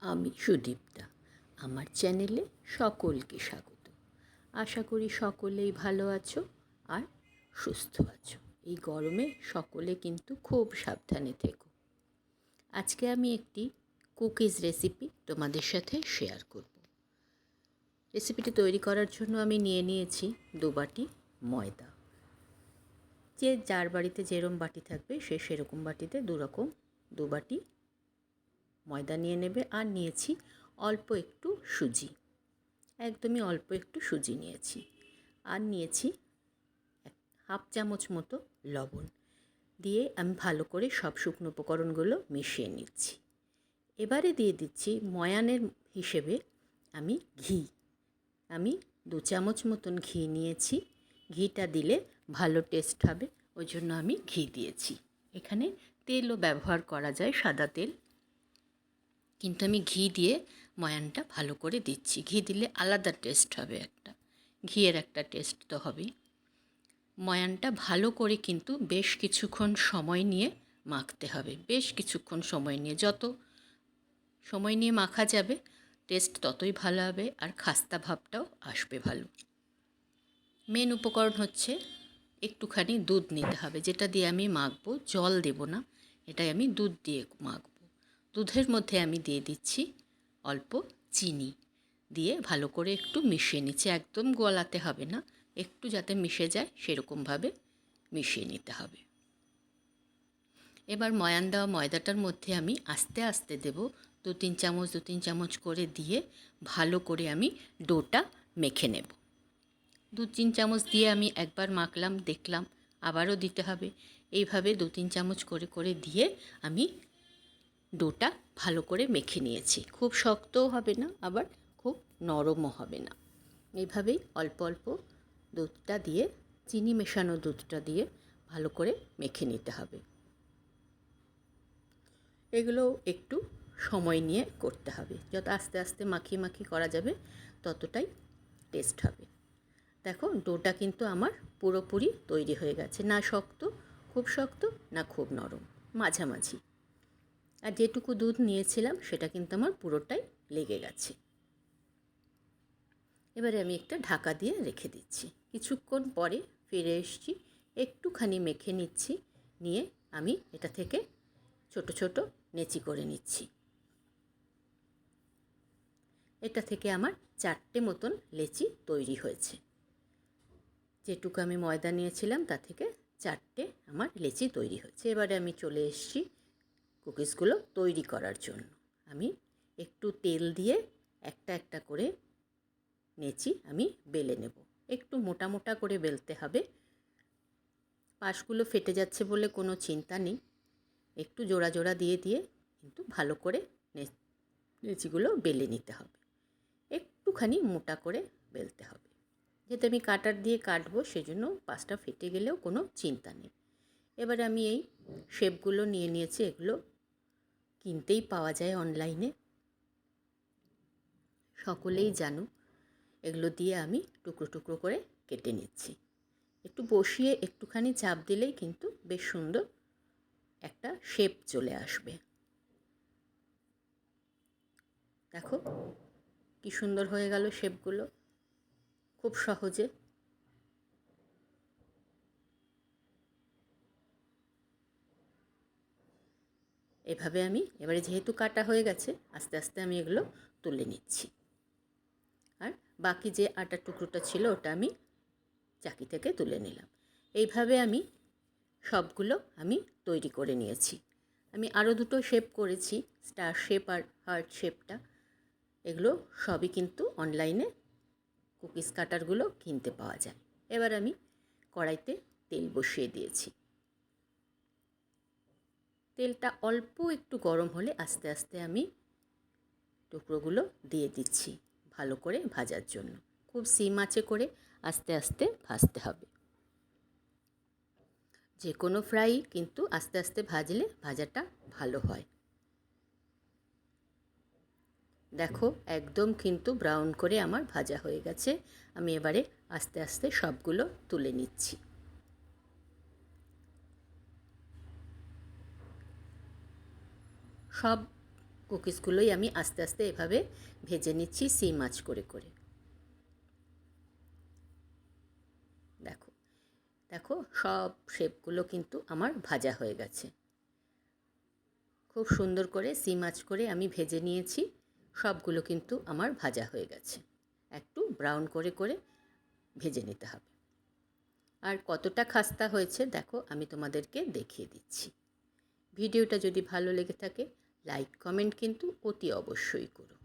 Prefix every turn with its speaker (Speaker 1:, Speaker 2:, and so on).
Speaker 1: আমি সুদীপ্তা। আমার চ্যানেলে সকলকে স্বাগত। আশা করি সকলেই ভালো আছো আর সুস্থ আছো। এই গরমে সকলে কিন্তু খুব সাবধানে থেকো। আজকে আমি একটি কুকিজ রেসিপি তোমাদের সাথে শেয়ার করব। রেসিপিটি তৈরি করার জন্য আমি নিয়ে নিয়েছি দু বাটি ময়দা। যে যার বাড়িতে যেরম বাটি থাকবে সে সেরকম বাটিতে দু রকম দু বাটি ময়দা নিয়ে নেবে আর নিয়েছি অল্প একটু সুজি। একদমই অল্প একটু সুজি নিয়েছি। আর নিয়েছি হাফ চামচ মতো লবণ। দিয়ে আমি ভালো করে সব শুকনো উপকরণগুলো মিশিয়ে নিচ্ছি। এবারে দিয়ে দিচ্ছি ময়ানের হিসেবে আমি ঘি। আমি দু চামচ মতন ঘি নিয়েছি। ঘিটা দিলে ভালো টেস্ট হবে। ওই জন্য আমি ঘি দিয়েছি। এখানে তেলও ব্যবহার করা যায় সাদা তেল। কিন্তু আমি ঘি দিয়ে ময়ানটা ভালো করে দিচ্ছি। ঘি দিলে আলাদা টেস্ট হবে একটা। ঘিয়ের একটা টেস্ট তো হবেই। ময়ানটা ভালো করে কিন্তু বেশ কিছুক্ষণ সময় নিয়ে মাখতে হবে। বেশ কিছুক্ষণ সময় নিয়ে, যত সময় নিয়ে মাখা যাবে টেস্ট ততই ভালো হবে আর খাস্তা ভাবটাও আসবে ভালো। মেন উপকরণ হচ্ছে একটুখানি দুধ নিতে হবে। যেটা দিয়ে আমি মাখবো, জল দেব না, এটাই আমি দুধ দিয়ে মাখবো। দুধের মধ্যে আমি দিয়ে দিচ্ছি অল্প চিনি দিয়ে ভালো করে একটু মিশিয়ে নিচ্ছি। একদম গলাতে হবে না, একটু যাতে মিশে যায় সেরকমভাবে মিশিয়ে নিতে হবে। এবার ময়ান দেওয়া ময়দাটার মধ্যে আমি আস্তে আস্তে দেব দু তিন চামচ, দু তিন চামচ করে দিয়ে ভালো করে আমি ডোটা মেখে নেব। দু তিন চামচ দিয়ে আমি একবার মাখলাম, দেখলাম আবারও দিতে হবে। এইভাবে দু তিন চামচ করে করে দিয়ে আমি ডোটা ভালো করে মেখে নিয়েছি। খুব শক্তও হবে না, আবার খুব নরমও হবে না। এইভাবেই অল্প অল্প দুধটা দিয়ে, চিনি মেশানো দুধটা দিয়ে ভালো করে মেখে নিতে হবে। এগুলো একটু সময় নিয়ে করতে হবে। যত আস্তে আস্তে মাখিয়ে মাখিয়ে করা যাবে, ততটাই টেস্ট হবে। দেখো, ডোটা কিন্তু আমার পুরোপুরি তৈরি হয়ে গেছে। না শক্ত, খুব শক্ত, না খুব নরম। মাঝামাঝি। আর যেটুকু দুধ নিয়েছিলাম, সেটা কিন্তু আমার পুরোটাই লেগে গেছে। এবারে আমি একটা ঢাকা দিয়ে রেখে দিচ্ছি। কিছুক্ষণ পরে ফিরে এসছি, একটুখানি মেখে নিচ্ছি, নিয়ে আমি এটা থেকে ছোট ছোট নেচি করে নিচ্ছি। এটা থেকে আমার চারটে মতন লেচি তৈরি হয়েছে। যেটুকু আমি ময়দা নিয়েছিলাম, তা থেকে চারটে আমার লেচি তৈরি হয়েছে। এবারে আমি চলে এসেছি কুকিজগুলো তৈরি করার জন্য। আমি একটু তেল দিয়ে একটা একটা করে নেচি আমি বেলে নেব। একটু মোটা মোটা করে বেলতে হবে। পাশগুলো ফেটে যাচ্ছে বলে কোনো চিন্তা নেই। একটু জোড়া জোড়া দিয়ে দিয়ে কিন্তু ভালো করে নেচিগুলো বেলে নিতে হবে। একটুখানি মোটা করে বেলতে হবে। যেহেতু আমি কাটার দিয়ে কাটবো সেজন্য পাশটা ফেটে গেলেও কোনো চিন্তা নেই। এবার আমি এই শেপগুলো নিয়ে নিয়েছি, এগুলো কিনতেই পাওয়া যায় অনলাইনে সকলেই জানো এগুলো দিয়ে আমি টুকরো টুকরো করে কেটে নিচ্ছি। একটু বসিয়ে একটুখানি চাপ দিলেই কিন্তু বেশ সুন্দর একটা শেপ চলে আসবে। দেখো, কি সুন্দর হয়ে গেল শেপগুলো খুব সহজে এভাবে আমি এবারে যেহেতু কাটা হয়ে গেছে, আস্তে আস্তে আমি এগুলো তুলে নিচ্ছি। আর বাকি যে আটার টুকরোটা ছিল ওটা আমি চাকি থেকে তুলে নিলাম। এইভাবে আমি সবগুলো আমি তৈরি করে নিয়েছি। আমি আরও দুটো শেপ করেছি স্টার শেপ আর হার্ট শেপটা এগুলো সবই কিন্তু অনলাইনে কুকিজ কাটারগুলো কিনতে পাওয়া যায়। এবার আমি কড়াইতে তেল বসিয়ে দিয়েছি। তেলটা অল্প একটু গরম হলে আস্তে আস্তে আমি টুকরোগুলো দিয়ে দিচ্ছি ভালো করে ভাজার জন্য। খুব সিম আঁচে করে আস্তে আস্তে ভাজতে হবে। যে কোনো ফ্রাই কিন্তু আস্তে আস্তে ভাজলে ভাজাটা ভালো হয়। দেখো একদম কিন্তু ব্রাউন করে আমার ভাজা হয়ে গেছে। আমি এবারে আস্তে আস্তে সবগুলো তুলে নিচ্ছি। সব কুকিজগুলোই আমি আস্তে আস্তে এভাবে ভেজে নিচ্ছি সিম মাছ করে করে। দেখো দেখো সব শেপগুলো কিন্তু আমার ভাজা হয়ে গেছে। খুব সুন্দর করে সিম মাছ করে আমি ভেজে নিয়েছি, সবগুলো কিন্তু আমার ভাজা হয়ে গেছে। একটু ব্রাউন করে করে ভেজে নিতে হবে। আর কতটা খাস্তা হয়েছে দেখো, আমি তোমাদেরকে দেখিয়ে দিচ্ছি। ভিডিওটা যদি ভালো লেগে থাকে লাইক কমেন্ট কিন্তু অতি অবশ্যই করো।